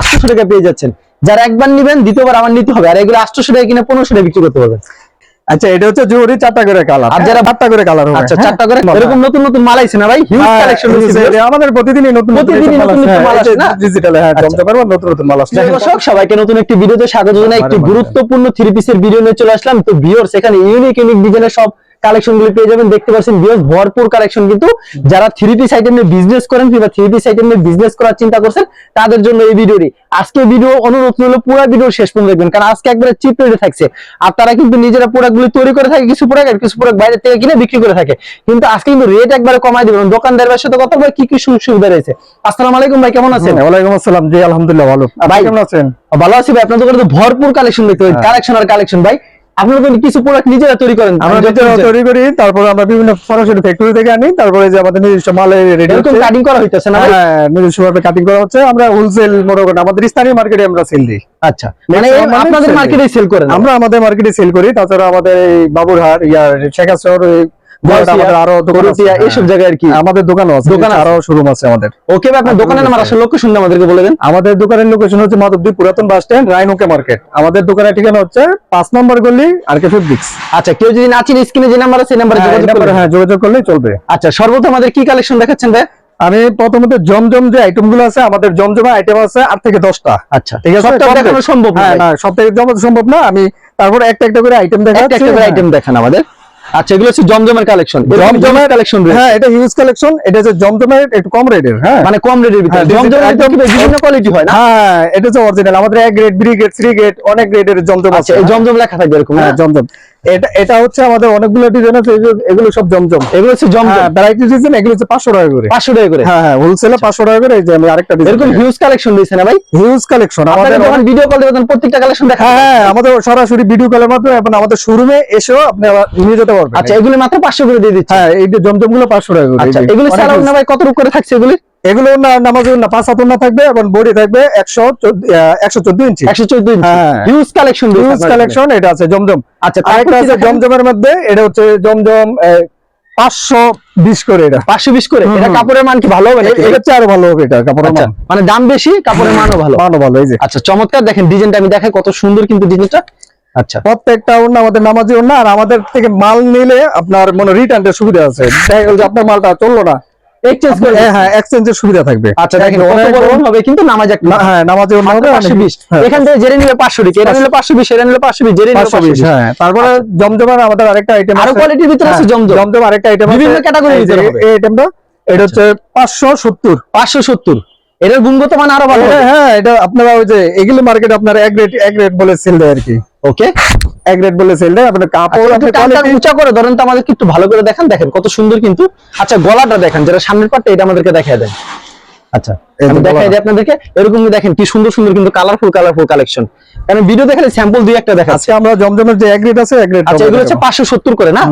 আটশো টাকা পেয়ে যাচ্ছেন যারা একবার নিবেন দ্বিতীয়বার আমার নিতে হবে আর এগুলো আটশো টাকা কিনে পনেরোশো টাকা বিক্রি করতে হবে আচ্ছা এটা হচ্ছে জুরি চারটা করে কালার আর যারা- চারটা করে কালার হবে। আচ্ছা? চারটা করে এরকম নতুন নতুন মাল আইছে না ভাই? হিউজ কালেকশন এই আমাদের প্রতিদিনই নতুন প্রতিদিনই নতুন নতুন মাল আসে না? ডিজিটাল হ্যাঁ। জমজমের নতুন নতুন মাল আসছে। দর্শক সবাইকে নতুন একটি ভিডিওতে স্বাগত জানাই একটি বারে বারে। গুরুত্বপূর্ণ থ্রি পিসের ভিডিও নিয়ে চলে আসলাম। তো ভিউয়ার্স এখানে ইউনিক ইউনিক ডিজাইনের সব কালেকশনগুলো পেয়ে যাবেন। দেখতে পাচ্ছেন ভিউয়ার্স ভরপুর কালেকশন কিন্তু যারা থ্রি পিস আইটেম নিয়ে বিজনেস করেন কিংবা থ্রি পিস আইটেম নিয়ে বিজনেস করার চিন্তা করছেন তাদের জন্য এই ভিডিওটি আজকে ভিডিও অনুরোধ হলো পুরো ভিডিও শেষ পর্যন্ত দেখবেন কারণ আজকে একবারে চিপ রেটে থাকছে। আর তারা কিন্তু নিজেরা প্রোডাক্ট গুলি তৈরি করে থাকে কিছু প্রোডাক্ট কিছু প্রোডাক্ট বাইরে থেকে কিনে বিক্রি করে থাকে। কিন্তু আজকে কিন্তু রেট একবারে কমাই দিবেন। দোকানদারের সাথে কথা বলে কি কি সুযোগ সুবিধা রয়েছে? আসসালামু আলাইকুম ভাই কেমন আছেন? ওয়ালাইকুম আসসালাম। জি আলহামদুলিল্লাহ ভালো। ভাই। কেমন আছেন? ভালো আছি ভাই। আপনাদের তো ভরপুর কালেকশন দেখতে হ্যাঁ। কালেকশন আর কালেকশন ভাই। আপনারা কিছু প্রোডাক্ট নিজেরা তৈরি করেন আমরা। তৈরি করি তারপর বিভিন্ন সরাসরি ফ্যাক্টরি থেকে আনি তারপরে যে আমাদের নিজস্ব মালে রেডি এরকম কাটিং করা হইতেছে না হ্যাঁ নিজস্ব ভাবে কাটিং করা হচ্ছে। আমরা হোলসেল মনে করেন আমাদের স্থানীয় মার্কেটে আমরা সেল দিই। আচ্ছা মানে আপনাদের মার্কেটে সেল করেন আমরা আমাদের মার্কেটে সেল করি তাছাড়া আমাদের এই বাবুরহাট ইয়ার শেখাচর আরও এইসব হ্যাঁ। জায়গায় আর কি? আমাদের দোকানও আছে দোকান আরও শোরুম আছে আমাদের। ওকে আপনার দোকানের আসলে লোকেশন আমাদেরকে বলে দেন। আমাদের দোকানের লোকেশন হচ্ছে মাধবদী পুরাতন বাস স্ট্যান্ড রাইনোকে মার্কেট আমাদের দোকানের ঠিকানা হচ্ছে পাঁচ নম্বর গলি আর কে আচ্ছা কেউ যদি না চিনে স্ক্রিনে যে নাম্বার আছে সেই নাম্বারে যোগাযোগ হ্যাঁ যোগাযোগ করলেই চলবে। আচ্ছা সর্বপ্রথম আমাদের কি কালেকশন দেখাচ্ছেন ভাই? আমি প্রথমত জমজম যে আইটেমগুলো আছে আমাদের জমজমা আইটেম আছে আট থেকে দশটা। আচ্ছা ঠিক আছে। সম্ভব না হ্যাঁ জমা সম্ভব না। আমি তারপর একটা একটা করে আইটেম দেখাচ্ছি। করে হ্যাঁ। আইটেম দেখান আমাদের। আচ্ছা এগুলো হচ্ছে জমজমের কালেকশন জমজমের কালেকশন হ্যাঁ এটা হিউজ কালেকশন এটা হচ্ছে জমজমের একটু কম রেটের হ্যাঁ। মানে কম রেটের ভিতরে। হ্যাঁ, জমজমের বিভিন্ন কোয়ালিটি হয় না? হ্যাঁ এটা হচ্ছে অরিজিনাল আমাদের এক grade B grade three grade অনেক গ্রেডের জমজম আছে। এই জমজম লেখা থাকবে এরকম হ্যাঁ জমজম। এটা এটা হচ্ছে আমাদের অনেকগুলো ডিজাইন আছে এগুলো সব জমজম। এগুলো হচ্ছে জমজম। হ্যাঁ ভ্যারাইটি ডিজাইন এগুলো হচ্ছে পাঁচশো টাকা করে। পাঁচশো টাকা করে? হ্যাঁ হ্যাঁ হোলসেলে টাকা করে এই যে আমি আরেকটা ডিজাইন এরকম হিউজ কালেকশন দিয়েছে না ভাই? হিউজ কালেকশন আমাদের যখন ভিডিও কল দেবেন প্রত্যেকটা কালেকশন দেখা হ্যাঁ হ্যাঁ আমাদের সরাসরি ভিডিও কলের মাধ্যমে এবং আমাদের শোরুমে এসেও আপনি নিয়ে যেতে পারবেন আচ্ছা এগুলি মাত্র পাঁচশো করে দিয়ে দিচ্ছে। হ্যাঁ এই যে জমজমগুলো পাঁচশো টাকা করে আচ্ছা এগুলি। না ভাই কত রূপ করে থাকছে এগুলি? এগুলো না নামাজ না পাঁচ হাত না থাকবে এবং বডি থাকবে একশো একশো চোদ্দ ইঞ্চি। একশো চোদ্দ হ্যাঁ। হিউজ কালেকশন হিউজ কালেকশন এটা আছে জমজম। আচ্ছা আরেকটা আছে জমজমের মধ্যে এটা হচ্ছে জমজম করে এটা। পাঁচশো বিশ করে? এটা কাপড়ের মান কি ভালো হবে নাকি? এটা হচ্ছে আরও ভালো হবে এটা কাপড়ের আচ্ছা, মান। মানে দাম বেশি কাপড়ের মানও ভালো। মানও ভালো এই যে। আচ্ছা চমৎকার দেখেন ডিজাইনটা আমি দেখাই কত সুন্দর কিন্তু ডিজাইনটা আচ্ছা। প্রত্যেকটা ওড়না আমাদের নামাজি ওড়না আর আমাদের থেকে মাল নিলে আপনার মনে রিটার্নের সুবিধা আছে। দেখা গেল যে আপনার মালটা চলল না। এক্সচেঞ্জ করে হ্যাঁ, হ্যাঁ এক্সচেঞ্জের সুবিধা থাকবে। আচ্ছা দেখেন কত বড় বড়- হবে কিন্তু নামাজ হ্যাঁ নামাজি হ্যাঁ, এখান থেকে নিলে টাকা এটা এটা বিশ হ্যাঁ তারপরে জমজমের আমাদের আরেকটা আইটেম আরও কোয়ালিটির ভিতরে আছে জমজম। জমজম আরেকটা আইটেম বিভিন্ন category ভিতরে এই আইটেমটা এটা হচ্ছে পাঁচশো সত্তর। পাঁচশো সত্তর। এটার গুণগত মান আরও ভালো হবে। হ্যাঁ এটা আপনারা ওই যে এগুলো মার্কেট আপনার এক রেট এক রেট বলে সেল দেয় আর কি। ওকে এক রেট বলে সেল দেয় আপনার কাপড় একটু আপনার উঁচা করে ধরেন তো আমাদেরকে একটু ভালো করে দেখেন। দেখেন কত সুন্দর কিন্তু। আচ্ছা গলাটা দেখেন যেটা সামনের পাটটা এটা আমাদেরকে দেখায় দেন। আচ্ছা আমি দেখাই। দিই আপনাদেরকে। এরকম দেখেন কি সুন্দর সুন্দর কিন্তু কালারফুল কালারফুল কালেকশন কারণ ভিডিও দেখালে স্যাম্পল দুই একটা দেখা আজকে আমরা জমজমের যে এক রেট আছে এক রেট আচ্ছা এগুলো হচ্ছে পাঁচশো সত্তর করে না?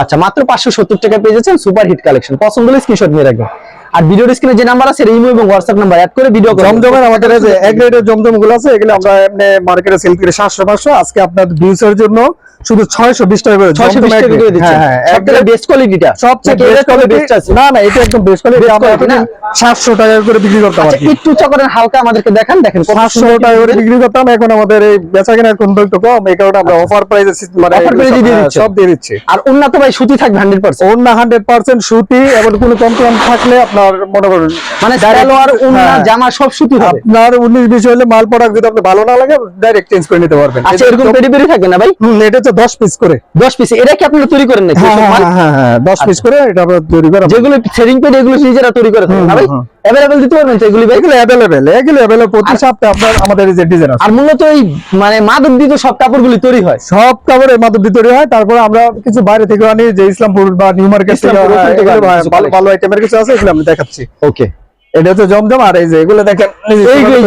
আচ্ছা মাত্র পাঁচশো সত্তর টাকা পেয়ে যাচ্ছেন সুপার হিট কালেকশন পছন্দ হলে স্ক্রিনশট নিয়ে রাখবেন। আর ভিডিওর স্ক্রিনে যে নাম্বার আছে ইমো এবং হোয়াটসঅ্যাপ নাম্বার অ্যাড করে ভিডিও জমজমের আমাদের যে এক রেটের জমজমগুলো আছে এগুলো আমরা এমনি মার্কেটে সেল করি সাতশো পাঁচশো। আজকে আপনার ভিউসের জন্য শুধু ছয়শো বিশ টাকা করে ছয়শো বিশ জমজম এক টাকা করে। দিচ্ছেন হ্যাঁ, হ্যাঁ, এক সবথেকে বেস্ট কোয়ালিটিটা সবচেয়ে বেস্ট কোয়ালিটি আছে না না এটা একদম বেস্ট কোয়ালিটি আমরা quality এতদিন না? সাতশো টাকা করে বিক্রি করতাম আচ্ছা একটু উঁচা করেন হালকা আমাদেরকে দেখান দেখেন কত সাতশো সুন্দর টাকা করে বিক্রি করতাম এখন আমাদের এই বেচা কেনার কিন্তু একটু কম এই কারণে আমরা অফার প্রাইসে মানে এ সব- দিয়ে হ্যাঁ, দিচ্ছেন। সব দিয়ে দিচ্ছি। আর উন্নত ভাই সুতি থাকবে পার্সেন্ট অন্য হান্ড্রেড পার্সেন্ট সুতি এবং কোনো কমপ্লেন থাকলে আপনার মনে করেন মানে সালোয়ার উন্না হ্যাঁ, জামা সব সুতি হবে? আপনার উনিশ বিশ হলে মাল প্রোডাক্ট যদি আপনি ভালো না লাগে ডাইরেক্ট চেঞ্জ করে নিতে পারবেন। আচ্ছা এরকম পেডি পেডি থাকবে না ভাই? হুম, এটা দশ পিস করে। দশ পিস এটা কি আপনারা তৈরি করেন নাকি? হ্যাঁ হ্যাঁ হ্যাঁ হ্যাঁ দশ পিস করে এটা তৈরি করে যেগুলো সেটিং পেড এগুলো নিজেরা তৈরি করে থাকেন না ভাই। অ্যাভেলেবেল দিতে পারবেন এগুলি এগুলো অ্যাভেলেবেল এগুলো অ্যাভেলেবেল প্রতি সপ্তাহে আপনার আমাদের এই যে ডিজাইন আছে। আর মূলত এই মানে মাদক দিয়ে সব কাপড়গুলি তৈরি হয়? সব কাপড়ে মাধবদী তৈরি হয় তারপরে আমরা কিছু বাইরে থেকে আনি যে ইসলামপুর বা নিউ মার্কেট থেকে ভালো- ভালো আইটেমের কিছু আছে এগুলো আমি দেখাচ্ছি। ওকে এটা হচ্ছে জমজম আর এই যে এগুলো দেখেন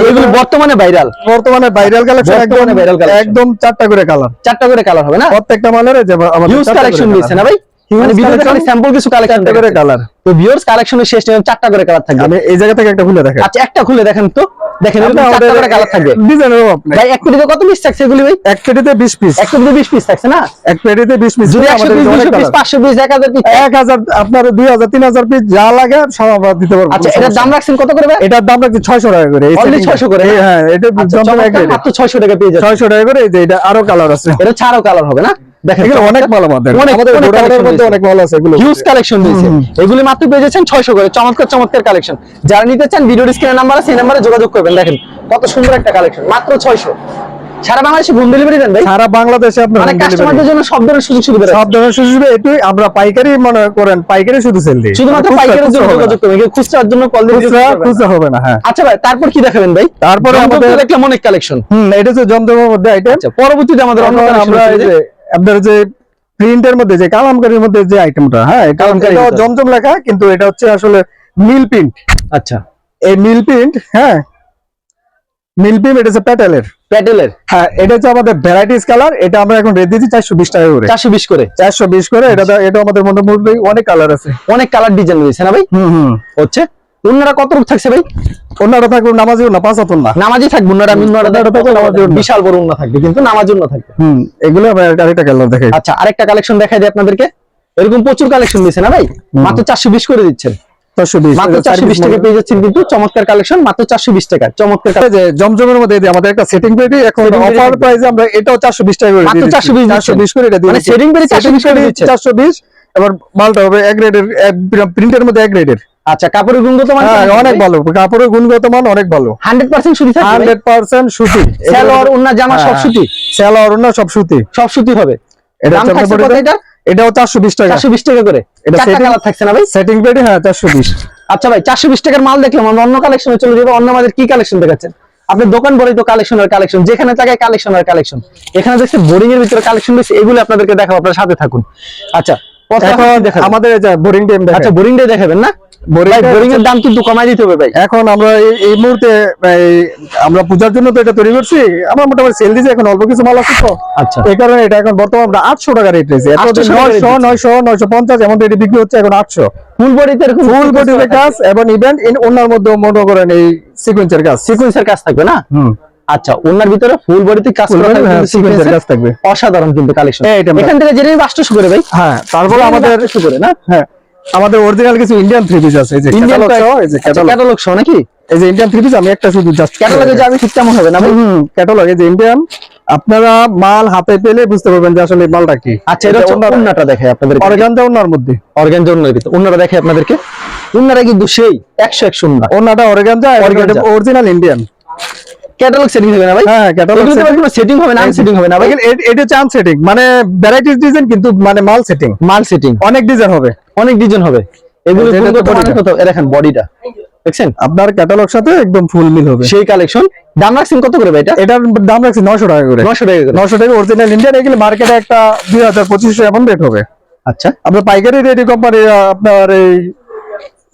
এইগুলো বর্তমানে ভাইরাল বর্তমানে ভাইরাল কালেকশন একদম viral একদম চারটা করে কালার চারটা করে কালার হবে না? প্রত্যেকটা মালের যে আমাদের হিউজ কালেকশন দিয়েছে না ভাই? মানে ভিডিওতে খালি স্যাম্পল কিছু কালেকশন করে কালার তো ভিউয়ার্স কালেকশনের শেষ নিয়ম চারটা করে কালার থাকবে। আমি এই জায়গা থেকে একটা খুলে দেখেন আচ্ছা একটা খুলে দেখেন তো। দেখেন এরকম চারটা করে কালার থাকবে। ডিজাইনের অভাব নেই ভাই এক পেটিতে কত পিস থাকছে এগুলি ভাই? এক পেটিতে বিশ পিস এক পেটিতে বিশ পিস থাকছে না? এক পেটিতে বিশ পিস যদি একশো পিস দুশো পিস পাঁচশো পিস এক হাজার পিস এক হাজার আপনার দুই হাজার তিন হাজার পিস যা লাগে সব আমরা দিতে পারব আচ্ছা এটার দাম রাখছেন কত করে ভাই? এটার দাম রাখছি টাকা করে এই Only setting টা। 600 করে, হ্যাঁ এটা আচ্ছা। মাত্র টাকা পেয়ে যাচ্ছে ছয়শো টাকা করে এই যে এটা আরও কালার আছে। এটা ছাড়ও কালার হবে না? দেখেন অনেক ভালো আমাদের মধ্যে অনেক আছে এগুলো। হিউজ কালেকশন রয়েছে। এগুলি মাত্র পেয়ে যাচ্ছেন ছয়শো করে। চমৎকার চমৎকার কালেকশন যারা নিতে চান ভিডিও নাম্বার আছে সেই নাম্বারে যোগাযোগ করবেন। দেখেন কত সুন্দর একটা কালেকশন মাত্র ছয়শো। সারা বাংলাদেশে হোম ডেলিভারি দেন ভাই। সারা বাংলাদেশে আপনার মানে কাস্টমারদের জন্য সব ধরনের সুযোগ সুবিধা সব ধরনের সুযোগ এটাই আমরা পাইকারি মনে করেন পাইকারি শুধু সেল দিই। শুধুমাত্র জন্য। যোগাযোগ করবেন। কেউ খুচরার জন্য কল খুচরা। খুচরা হবে না। হ্যাঁ। আচ্ছা ভাই তারপর কি দেখাবেন ভাই? তারপরে আমাদের দেখলাম অনেক কালেকশন হুম এটা জমজমের মধ্যে আইটেম আচ্ছা পরবর্তীতে আমাদের অন্য আমরা এই যে আপনার যে প্রিন্টের মধ্যে যে কালামকারীর মধ্যে যে আইটেমটা হ্যাঁ এটা কালামকারী। জমজম লেখা কিন্তু এটা হচ্ছে আসলে মিল প্রিন্ট আচ্ছা। এই মিল প্রিন্ট হ্যাঁ মিল প্রিন্ট এটা হচ্ছে প্যাটেলের। প্যাটেলের। হ্যাঁ এটা হচ্ছে আমাদের ভ্যারাইটিস কালার এটা আমরা এখন রেট দিচ্ছি চারশো বিশ টাকা করে। চারশো বিশ করে। চারশো বিশ করে এটা এটা আমাদের মোটামুটি অনেক কালার আছে। অনেক কালার ডিজাইন রয়েছে না ভাই? হুম হুম। হচ্ছে অন্যরা কত রূপ থাকছে ভাই? থাকবে নামাজিও না পাঁচ হাতন না নামাজি থাকবে নামাজি বিশাল বড় অন্য থাকবে কিন্তু নামাজ অন্য থাকবে। হুম এগুলো আরেকটা কালার দেখাই। আচ্ছা আরেকটা কালেকশন দেখাই দিই আপনাদেরকে। এরকম প্রচুর কালেকশন দিয়েছে না ভাই? মাত্র চারশো বিশ করে দিচ্ছেন চমৎকার কালেকশন মাত্র চারশো বিশ টাকা চমৎকার যে জমজমের মধ্যে আমাদের একটা সেটিং পেটি এখন Setting অফার প্রাইসে আমরা এটাও চারশো বিশ টাকা 420 চারশো বিশ করে দিয়ে মানে পেটি 420। চারশো বিশ এবার মালটা হবে এক গ্রেডের প্রিন্টের মধ্যে এক গ্রেডের আচ্ছা কাপড়ের গুণগত মান হ্যাঁ অনেক ভালো। কাপড়ের গুণগত মান অনেক ভালো। হান্ড্রেড পার্সেন্ট সুতি থাকবে? হান্ড্রেড পার্সেন্ট সুতি। স্যালোয়ার অন্য জামা সব হ্যাঁ। সুতি? স্যালোয়ার না সব সুতি। সব সুতি হবে। এটা এটা? এটাও চারশো বিশ টাকা। চারশো বিশ টাকা করে। এটা setting- কালার থাকছে না ভাই? সেটিং হ্যাঁ চারশো বিশ। আচ্ছা ভাই চারশো বিশ টাকার মাল দেখলাম আমরা অন্য কালেকশনে চলে যাব। অন্য আমাদের কি কালেকশন দেখাচ্ছেন? আপনার দোকান বলেই তো কালেকশন আর কালেকশন যেখানে থাকে কালেকশন আর কালেকশন এখানে দেখছে বোর্ডিং এর ভিতরে কালেকশন রয়েছে এগুলো আপনাদেরকে দেখাবো আপনার সাথে থাকুন। আচ্ছা আপনি। আমাদের বোরিং টাইম আচ্ছা বোরিং ডে দেখাবেন না? বোরিং এর দাম কিন্তু কমাই দিতে হবে ভাই। এখন আমরা এই- এই মুহূর্তে আমরা পূজার জন্য তো এটা তৈরি করছি। আমরা মোটামুটি সেল দিচ্ছি এখন অল্প কিছু মাল আছে তো। আচ্ছা। এই কারণে এটা এখন বর্তমানে আমরা আটশো টাকা রেট রয়েছে 800 টাকা rate নয়শো নয়শো নয়শো পঞ্চাশ এমন রেটে বিক্রি হচ্ছে এখন আটশো। ফুল বডিতে ফুল বডিতে কাজ এবং ইভেন্ট ওনার মধ্যে মনে করেন এই সিকুয়েন্সের কাজ। সিকোয়েন্সের কাজ থাকবে না? হুম। আচ্ছা ওনার ভিতরে ফুল বডিতে কাজ Full করা body, থাকবে হ্যাঁ, থাকবে। অসাধারণ কিন্তু কালেকশন এখান থেকে জেনে বাস্টু করে ভাই। হ্যাঁ তারপরে আমাদের বাস্টু করে না? হ্যাঁ। আমাদের অরিজিনাল কিছু ইন্ডিয়ান থ্রি পিস আছে এই যে ইন্ডিয়ান এই যে ক্যাটালগ ক্যাটালগ সহ নাকি? এই যে ইন্ডিয়ান থ্রি পিস আমি একটা শুধু জাস্ট ক্যাটালগে যাবে ঠিক তেমন হবে না ভাই। ক্যাটালগ এই যে ইন্ডিয়ান আপনারা মাল হাতে পেলে বুঝতে পারবেন যে আসলে মালটা কি। আচ্ছা এটা হচ্ছে উন্নাটা দেখে আপনাদের অর্গানজা ওনার মধ্যে। অর্গান জন্যের ভিতরে উন্নাটা দেখে আপনাদেরকে। উন্নারা কিন্তু সেই একশো একশো উন্না। ওনাটা organza. Original Indian catalogue setting হবে না ভাই? হ্যাঁ ক্যাটালগ কোনো সেটিং হবে না সেটিং হবে না ভাই। এটা চান সেটিং মানে ভ্যারাইটিস ডিজাইন কিন্তু মানে মাল সেটিং মাল সেটিং অনেক ডিজাইন হবে। অনেক ডিজাইন হবে। এগুলো কত? দেখেন বডিটা দেখছেন? আপনার ক্যাটালগ সাথে একদম ফুল মিল হবে। সেই কালেকশন দাম রাখছেন কত করে ভাই এটা? এটার দাম রাখছি নশো টাকা করে। নশো টাকা করে। নশো টাকা অরিজিনাল ইন্ডিয়ান এগুলো মার্কেটে একটা দুই হাজার পঁচিশশো এমন রেট হবে। আচ্ছা। আপনার পাইকারি রেট কোম্পানি আপনার এই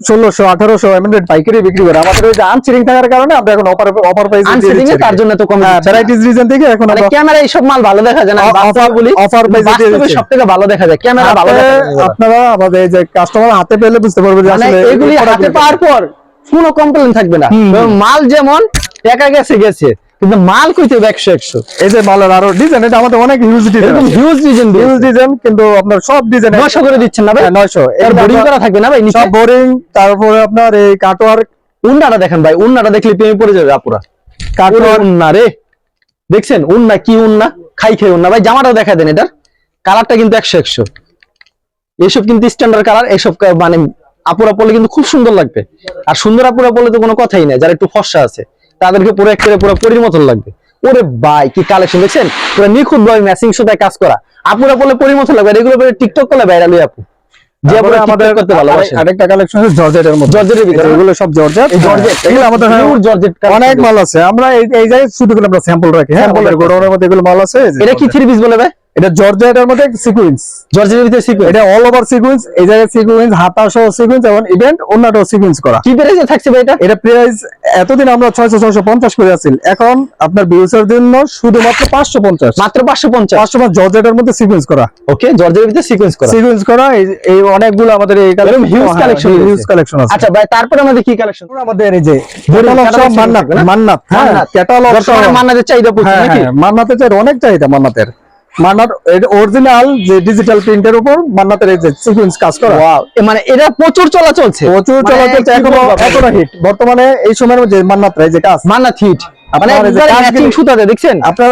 ষোলোশো আঠারোশো এমন পাইকারি বিক্রি করে। আমাদের ওই যে আনসিলিং থাকার কারণে আমরা এখন অফার অফার প্রাইস আনসেটিং এ তার জন্য তো কম ভ্যারাইটিস রিজন থেকে এখন মানে আমরা ক্যামেরা এইসব মাল ভালো দেখা যায় না। অ- বাস্তবে offer- বলি offer price দিয়ে বাস্তবে সব থেকে ভালো দেখা যায়। ক্যামেরা ভালো দেখা যায়। আপনারা আমাদের যে কাস্টমার হাতে পেলে বুঝতে পারবে যে মানে আসলে এগুলি হাতে পাওয়ার পর কোনো কমপ্লেন থাকবে না। মাল যেমন টাকা গেছে গেছে। কিন্তু মাল কইতে হবে একশো একশো। এই যে মালের আরও ডিজাইন এটা আমাদের অনেক huge design huge design huge design কিন্তু আপনার সব ডিজাইন নশো করে দিচ্ছেন না ভাই? নয়শো। এর বোরিং করা থাকবে না ভাই সব বোরিং তারপরে আপনার এই কাটোয়ার উন্নাটা দেখেন ভাই উন্নাটা দেখলে প্রেমে পড়ে যাবে আপুরা। কাটোয়ার উন্না রে। দেখছেন? উন্না কি উন্না? খাই খাই উন্না। ভাই জামাটাও দেখা দেন এটার। কালারটা কিন্তু একশো একশো। এসব কিন্তু স্ট্যান্ডার্ড কালার এসব মানে আপুরা পড়লে কিন্তু খুব সুন্দর লাগবে। আর সুন্দর আপুরা পড়লে তো কোনো কথাই নাই যারা একটু ফর্সা আছে। তাদেরকে পুরো একেবারে পুরো পরির মতন লাগবে। ওরে ভাই কি কালেকশন দেখছেন? পুরো নিখুঁত ভাবে ম্যাচিং সুতায় কাজ করা। আপুরা পড়লে পরির মতন লাগবে এগুলো পরে টিকটক করলে ভাইরাল হই আপু। আমাদের করতে ভালোবাসে আরেকটা কালেকশন আছে জর্জেটের মধ্যে জর্জেটের ভিতরে, এগুলো সব জর্জেট জর্জেট এগুলো আমাদের হ্যাঁ, জর্জেট অনেক মাল আছে। আমরা এই জায়গায় শুধু করে আমরা স্যাম্পল রাখি। হ্যাঁ গোডাউনের মধ্যে এগুলো মাল আছে? এটা কি থ্রি পিস বলে ভাই? এটা জর্জেটের মধ্যে সিকুয়েন্স জর্জের ভিতরে সিকোয়েন্স এটা অল ওভার সিকুয়েন্স এই জায়গায় সিকুয়েন্স হাতা সহ সিকুয়েন্স এবং ইভেন্ট অন্যটাও সিকুয়েন্স করা। কি প্রাইসে থাকছে ভাই এটা? এটা প্রাইস এতদিন আমরা ছয়শো ছয়শো পঞ্চাশ করে আছি। এখন আপনার ভিউসের জন্য শুধুমাত্র পাঁচশো পঞ্চাশ। মাত্র পাঁচশো পঞ্চাশ। পাঁচশো পাঁচ জর্জেটের মধ্যে সিকুয়েন্স করা। ওকে জর্জের ভিতরে সিকোয়েন্স করা। সিকুয়েন্স করা এই- অনেকগুলো আমাদের এই এরকম huge কালেকশন হিউজ কালেকশন আছে। আচ্ছা ভাই তারপরে আমাদের কি কালেকশন আমাদের এই যে ক্যাটালগ সহ মান্নাত মান্নাত হ্যাঁ। ক্যাটালগ বর্তমানে মান্নাদের চাহিদা প্রচুর হ্যাঁ নাকি? হ্যাঁ, মান্নাতের চাই অনেক চাহিদা মান্নাতের। মান্নাত অরিজিনাল যে ডিজিটাল প্রিন্টের উপর মান্নাতের এই যে সিকুয়েন্স কাজ করা। ওয়াও মানে এটা প্রচুর চলা চলছে প্রচুর মানে এখনও এতটা হিট বর্তমানে এই সময়ের মধ্যে যে কাজ মান্নাত হিট মানে আপনার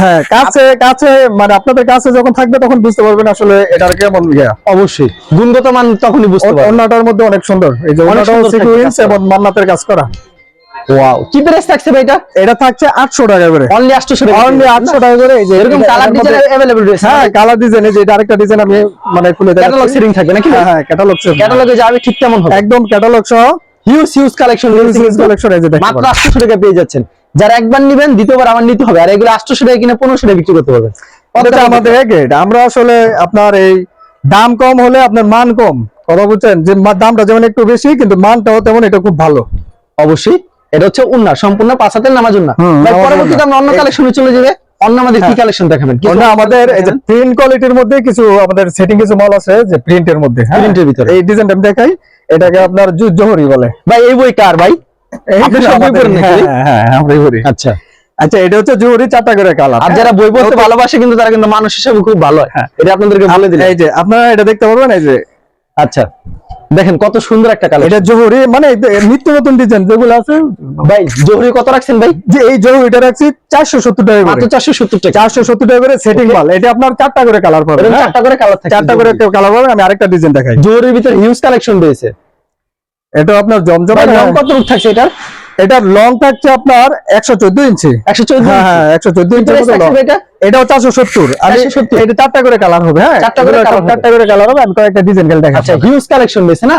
হ্যাঁ কাছে কাছে মানে আপনাদের কাছে যখন থাকবে তখন বুঝতে পারবেন আসলে এটার কেমন অবশ্যই। গুণগত মান তখনই বুঝতে পারবেন। অন্যটার মধ্যে অনেক সুন্দর। এই যে অন্যটাও সিকুয়েন্স এবং মান্নাতের কাজ করা। ওয়াও কি প্রাইস থাকছে ভাই এটা এটা থাকছে আটশো টাকা করে অনলি 800 টাকা অনলি আটশো টাকা করে এই যে এরকম এটা- কালার এটার ডিজাইন মধ্যে- अवेलेबल রয়েছে হ্যাঁ কালার ডিজাইন এই যে এটা আরেকটা ডিজাইন আমি মানে খুলে ক্যাটালগ দেখাচ্ছি সেটিং থাকবে নাকি হ্যাঁ হ্যাঁ ক্যাটালগ ক্যাটালগে যাবে ঠিক তেমন হবে একদম ক্যাটালগ সহ হিউজ হিউজ কালেকশন কালেকশন এই যে দেখতে মাত্র পারেন 800 টাকা পেয়ে যাচ্ছেন যারা একবার নেবেন দ্বিতীয়বার আমার নিতে হবে আর এগুলো 800 টাকা কিনে 1500 টাকা বিক্রি করতে পারবেন এটা আমাদের গ্রেড আমরা আসলে আপনার এই দাম কম হলে আপনার মান কম কথা বুঝছেন যে মা- দামটা যেমন একটু বেশি কিন্তু মানটাও তেমন এটা খুব ভালো অবশ্যই এটা হচ্ছে উন্না সম্পূর্ণ পাঁচ হাতের নামাজ উন্না। পরবর্তীতে আমরা অন্য। কালেকশনে চলে যাবে। অন্য আমাদের কি কালেকশন দেখাবেন? অন্য আমাদের এই যে প্রিন্ট কোয়ালিটির মধ্যে কিছু আমাদের সেটিং কিছু মাল আছে যে প্রিন্টের মধ্যে হ্যাঁ? ভিতরে। এই ডিজাইনটা আমি দেখাই এটাকে আপনার জোহরি বলে। ভাই এই বই কার ভাই? হ্যাঁ, হ্যাঁ হ্যাঁ আচ্ছা। আচ্ছা এটা হচ্ছে জোহরি চারটা করে কালার আর যারা বই পড়তে ভালোবাসে কিন্তু তারা কিন্তু মানুষ হিসেবে খুব ভালো হয়। হ্যাঁ। এটা আপনাদেরকে বলে দিলে এই যে আপনারা এটা দেখতে পারবেন এই যে আচ্ছা। দেখেন কত সুন্দর একটা কালার এটা জহুরি মানে নিত্য নতুন ডিজাইন যেগুলো আছে। ভাই জহরি কত রাখছেন ভাই? যে এই জোহরিটা রাখছি চারশো সত্তর টাকা মাত্র করে চারশো সত্তর টাকা। চারশো সত্তর টাকা করে সেটিং মাল। এটা আপনার চারটা করে কালার পাবেন হ্যাঁ? চারটা করে কালার থাকে চারটা করে কালার পাবেন আমি আরেকটা ডিজাইন দেখাই। জহরির ভিতরে হিউজ কালেকশন রয়েছে। এটা আপনার জমজমা কত রূপ থাকছে এটা এটা লং থাকছে আপনার একশো চোদ্দ ইঞ্চি একশো চোদ্দ হ্যাঁ হ্যাঁ একশো চোদ্দ ইঞ্চি এটাও চারশো সত্তর। আর এটা চারটা করে কালার হবে হ্যাঁ? চারটা করে চারটা কালার হবে আমি কয়েকটা ডিজাইন গেলে দেখাচ্ছি। হিউজ কালেকশন রয়েছে না।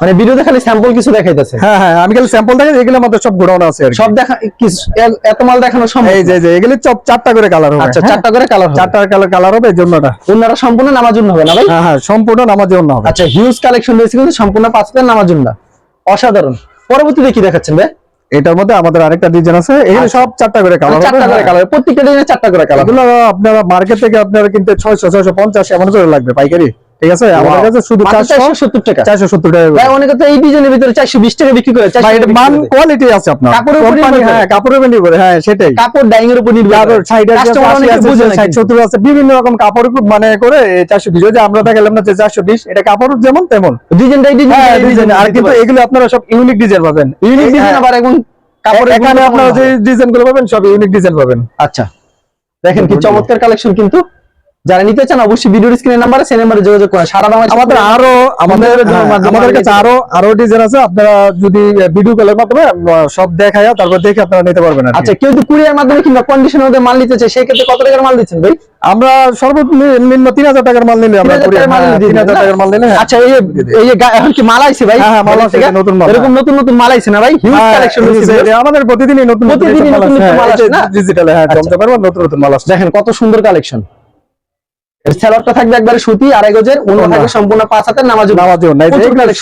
মানে ভিডিওতে খালি স্যাম্পল কিছু দেখাইতেছে। হ্যাঁ হ্যাঁ আমি খালি স্যাম্পল দেখাই এগুলো আমাদের সব গোডাউন আছে সব দেখা এত মাল দেখানো সম্ভব এই যে। যে এগুলি সব চারটা করে কালার হবে আচ্ছা হ্যাঁ? চারটা করে কালার চারটা কালার কালার হবে জন্যটা সম্পূর্ণ নামার জন্য হবে না ভাই? হ্যাঁ হ্যাঁ সম্পূর্ণ নামার জন্য হবে। আচ্ছা হিউজ কালেকশন রয়েছে কিন্তু সম্পূর্ণ পাঁচ হাজার নামার জন্য অসাধারণ। পরবর্তীতে কি দেখাচ্ছেন ভাই? এটার মধ্যে আমাদের আরেকটা ডিজাইন আছে। এগুলো আচ্ছা। সব চারটা করে কালার চারটা করে। কালার প্রত্যেকটা ডিজাইনে চারটা করে কালার এগুলো আপনারা মার্কেট থেকে আপনারা কিনতে ছয়শো ছয়শো পঞ্চাশ এমন করে লাগবে পাইকারি। ঠিক আছে? আমাদের কাছে শুধু চারশো চারশো সত্তর টাকা। চারশো সত্তর টাকা ভাই অনেকে তো এই ডিজাইনের ভিতরে চারশো বিশ টাকা বিক্রি করে ভাই এটা মান কোয়ালিটি আছে আপনার। কাপড়ের উপর Company, নির্ভর করে। হ্যাঁ কাপড়ের উপর নির্ভর হ্যাঁ সেটাই। কাপড় ডাইং এর উপর নির্ভর আছে, আছে বিভিন্ন রকম কাপড় মানে করে চারশো বিশ। যে আমরা দেখালাম না যে চারশো বিশ এটা কাপড় যেমন তেমন। ডিজাইনটা এই ডিজাইন হ্যাঁ আর কিন্তু এগুলো আপনারা সব ইউনিক ডিজাইন পাবেন। ইউনিক ডিজাইন আবার এখন কাপড়ের এখানে আপনারা যে ডিজাইনগুলো পাবেন সব ইউনিক ডিজাইন পাবেন। আচ্ছা। দেখেন কি চমৎকার কালেকশন কিন্তু। যারা নিতে চান অবশ্যই ভিডিওর স্ক্রিনের নাম্বারে সেই নাম্বারে যোগাযোগ করেন। সারা বাংলাদেশ আমাদের আরও আমাদের আমাদের হ্যাঁ, কাছে আরও আরও ডিজাইন আছে আপনারা যদি ভিডিও কলের মাধ্যমে সব দেখায় তারপর দেখে আপনারা নিতে পারবেন আচ্ছা কেউ যদি কুরিয়ার মাধ্যমে কিংবা কন্ডিশনের মধ্যে মাল নিতে চায় সেই ক্ষেত্রে কত টাকার মাল দিচ্ছেন ভাই? আমরা সর্বনিম্ন তিন হাজার টাকার মাল নিলে আমরা 3000 টাকার মাল হ্যাঁ, দিয়ে তিন হাজার টাকার মাল নিলে হ্যাঁ। আচ্ছা এই এই এখন কি মাল আইছে ভাই? হ্যাঁ, মাল থেকে? নতুন মাল, এরকম নতুন নতুন মাল আইছে না ভাই? হিউজ কালেকশন এই আমাদের প্রতিদিনই নতুন নতুন প্রতিদিনই মাল নতুন আসে, নতুন মাল আসে না? ডিজিটালে হ্যাঁ আচ্ছা। জমজমের মাল নতুন নতুন মাল আসছে। দেখেন কত সুন্দর কালেকশন থাকবে একবারে সুতি আড়াই গজের অন্য থাকবে সম্পূর্ণ পাঁচ হাতের নামাজ নামাজ নাই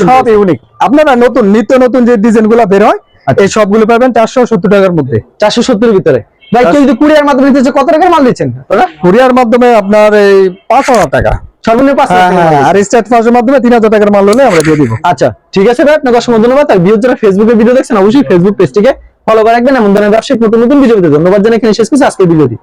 সব ইউনিক আপনারা নতুন নিত্য নতুন যে বের হয় আচ্ছা। এই সবগুলো পাবেন চারশো সত্তর টাকার মধ্যে। ভিতরে। ভাই কেউ যদি কুরিয়ার মাধ্যমে নিতে কত টাকার মাল দিচ্ছেন কুরিয়ার মাধ্যমে আপনার এই পাঁচ হাজার টাকা। সর্বনিম্ন পাঁচ হ্যাঁ টাকা হ্যাঁ আর স্টেট মাধ্যমে টাকার মাল হলে আমরা দিয়ে দিব। আচ্ছা ঠিক আছে ভাই আপনাকে অসংখ্য ধন্যবাদ। আর যারা ফেসবুকে ভিডিও দেখছেন অবশ্যই ফেসবুক পেজটিকে ফলো করে রাখবেন। এমন ধরনের ব্যবসায়িক নতুন নতুন ভিডিও পেতে ধন্যবাদ জানাই। এখানে শেষ করছি আজকের ভিডিওটি